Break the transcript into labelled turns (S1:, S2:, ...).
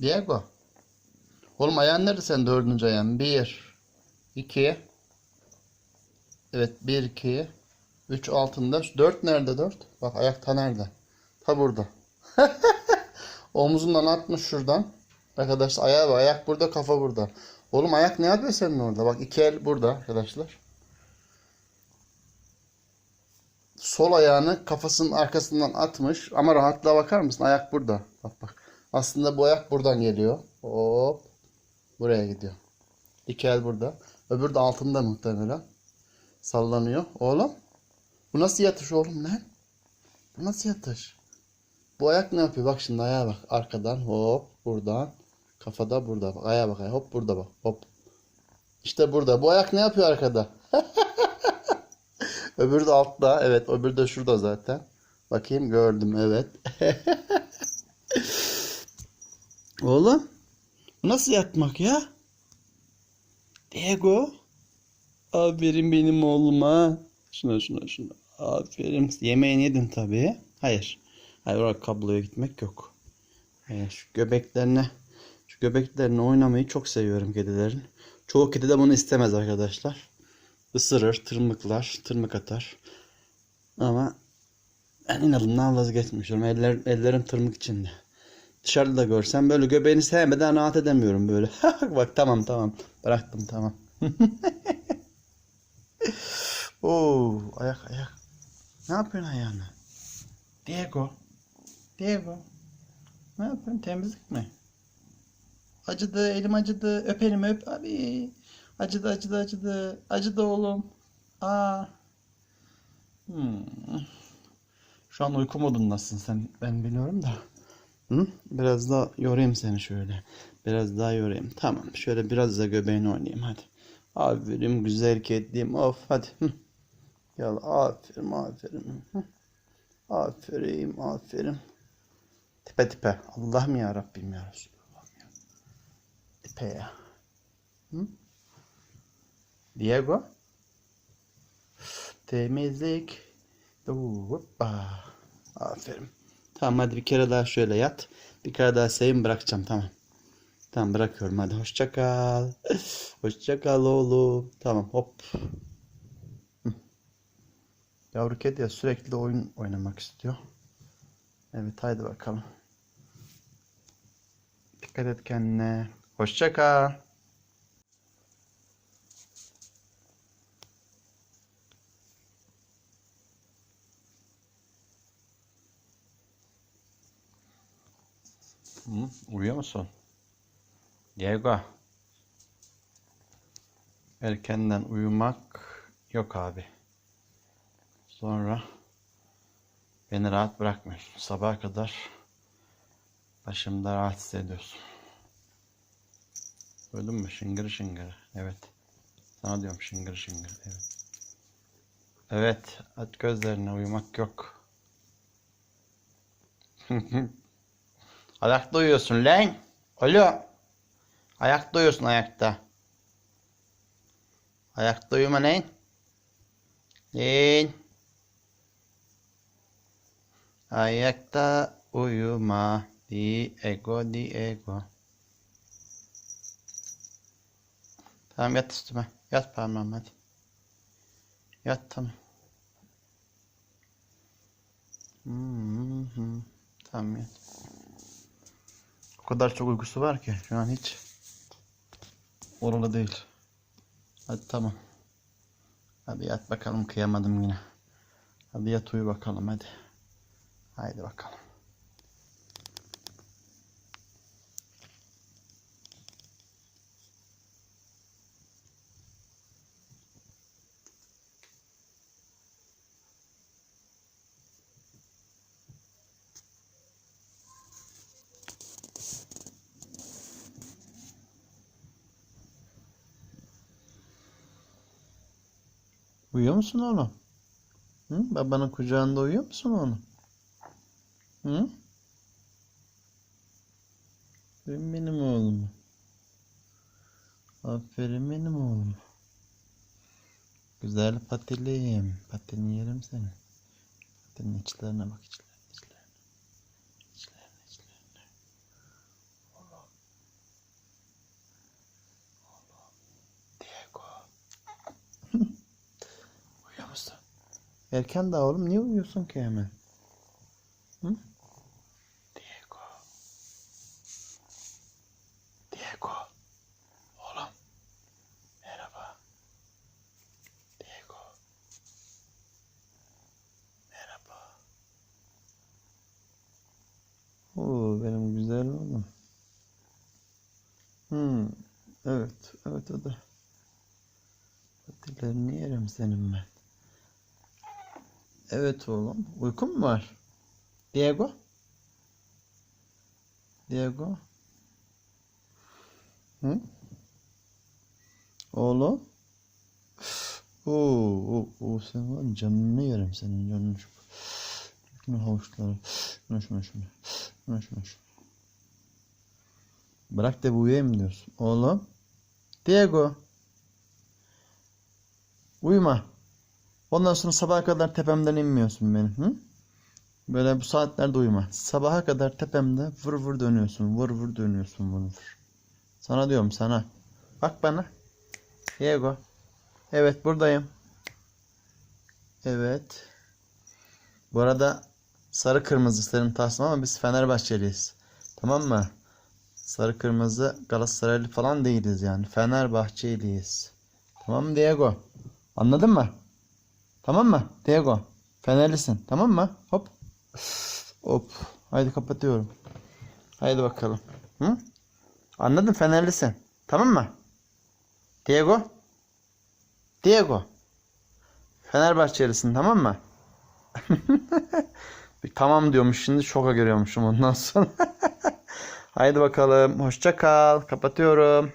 S1: Diego. Oğlum ayağın nerede sen dördüncü ayağın? Bir. iki. Evet bir iki. Üç altında. Dört nerede dört? Bak ayak ta nerede? Ta burada. Omzundan atmış şuradan. Arkadaşlar ayağı var. Ayak burada kafa burada. Oğlum ayak ne yapıyor senin orada? Bak iki el burada arkadaşlar. Sol ayağını kafasının arkasından atmış. Ama rahatlığa bakar mısın? Ayak burada. Bak bak. Aslında bu ayak buradan geliyor. Hop. Buraya gidiyor. İki el burada. Öbürü de altında muhtemelen. Sallanıyor. Oğlum. Bu nasıl yatış oğlum lan? Bu nasıl yatış? Bu ayak ne yapıyor? Bak şimdi ayağa bak. Arkadan hop. Buradan. Kafada burada. Bak ayağa bak. Ayağa. Hop burada bak. Hop. İşte burada. Bu ayak ne yapıyor arkada? Öbürü de altta. Evet. Öbürü de şurada zaten. Bakayım gördüm. Evet. Oğlum. Nasıl yatmak ya? Diego. Aferin benim oğluma. Şuna şuna şuna. Aferin. Yemeğini yedin tabii. Hayır. Hayır oraya kabloya gitmek yok. Hayır, şu göbeklerine şu göbeklerine oynamayı çok seviyorum kedilerin. Çoğu kedi de bunu istemez arkadaşlar. Isırır, tırmıklar, tırmık atar. Ama ben inadından vazgeçmiyorum. Eller, ellerim tırmık içinde. Dışarıda görsem böyle göbeğini sevmeden rahat edemiyorum böyle. Bak tamam tamam. Bıraktım tamam. Oo, ayak ayak. Ne yapıyorsun ayağını? Diego. Diego. Ne yapıyorsun? Temizlik mi? Acıdı, elim acıdı. Öp elimi öp. Abi. Acıdı, acıdı, acıdı. Acıdı oğlum. Aa. Hmm. Şu an uyku modundasın sen. Ben biliyorum da. Hı? Biraz daha yorayım seni şöyle. Biraz daha yorayım. Tamam. Şöyle biraz da göbeğini oynayayım hadi. Aferin güzel kedim. Of hadi. Hı. Gel aferin aferin. Hı. Aferin aferin. Tipe tipe. Allah'ım ya Rabbim ya Resulallah. Tipe ya. Hı? Diego. Temizlik. Hoppa. Aferin. Tamam hadi bir kere daha şöyle yat. Bir kere daha seveyim bırakacağım tamam. Tamam bırakıyorum hadi hoşça kal. Hoşça kal oğlum. Tamam hop. Yavru kedi ya sürekli oyun oynamak istiyor. Evet haydi bakalım. Dikkat et kendine. Hoşça kal. Hı, uyuyor musun? Diego. Erkenden uyumak yok abi. Sonra beni rahat bırakmıyorsun. Sabaha kadar başımda rahatsız ediyorsun. Duydun mu? Şıngır şıngır. Evet. Sana diyorum şıngır şıngır. Evet. Evet. Aç gözlerine uyumak yok. Ayakta uyuyorsun lan. Alo. Ayakta uyuyorsun ayakta. Ayakta uyuma lan. Lan. Ayakta uyuma. Diego Diego. Tamam yat üstüme. Yat parmağım hadi. Yat tamam. Hmm, hmm. Tamam yat. Kadar çok uykusu var ki şu an hiç oralı değil. Hadi tamam. Hadi yat bakalım kıyamadım yine. Hadi yat uyu bakalım hadi. Haydi bakalım. Uyuyor musun oğlum? Hı? Babanın kucağında uyuyor musun oğlum? Hı? Benim, benim oğlum. Aferin benim oğlum. Güzel patilim. Patini yerim seni. Patinin içlerine bak içlerine içlerine. İçlerine içlerine. Allah Erken daha oğlum. Niye uyuyorsun ki hemen? Hı? Diego. Diego. Oğlum. Merhaba. Diego. Merhaba. Oo benim güzel oğlum. Hmm. Evet. Evet o da. Patilerini yerim senin ben. Evet oğlum. Uykun mu var? Diego? Diego? Hı? Oğlum? Oo, oo, oo, sen var canını yerim senin canını. Şunu havuçları. Şunu şunu. Şunu şunu şunu. Bırak da bu uyuyayım diyorsun. Oğlum. Diego. Uyuma. Ondan sonra sabaha kadar tepemden inmiyorsun benim. Hı? Böyle bu saatlerde uyuma. Sabaha kadar tepemde vur vur dönüyorsun. Vur vur dönüyorsun. Vur vur. Sana diyorum sana. Bak bana. Diego. Evet buradayım. Evet. Bu arada sarı kırmızı senin tasma ama biz Fenerbahçeliyiz. Tamam mı? Sarı kırmızı Galatasaraylı falan değiliz yani. Fenerbahçeliyiz. Tamam mı Diego? Anladın mı? Tamam mı? Diego. Fenerlisin. Tamam mı? Hop. Hop. Haydi kapatıyorum. Haydi bakalım. Hı? Anladın Fenerlisin. Tamam mı? Diego. Diego. Fenerbahçelisin tamam mı? Tamam diyormuş şimdi şoka görüyormuşum ondan sonra. Haydi bakalım. Hoşça kal. Kapatıyorum.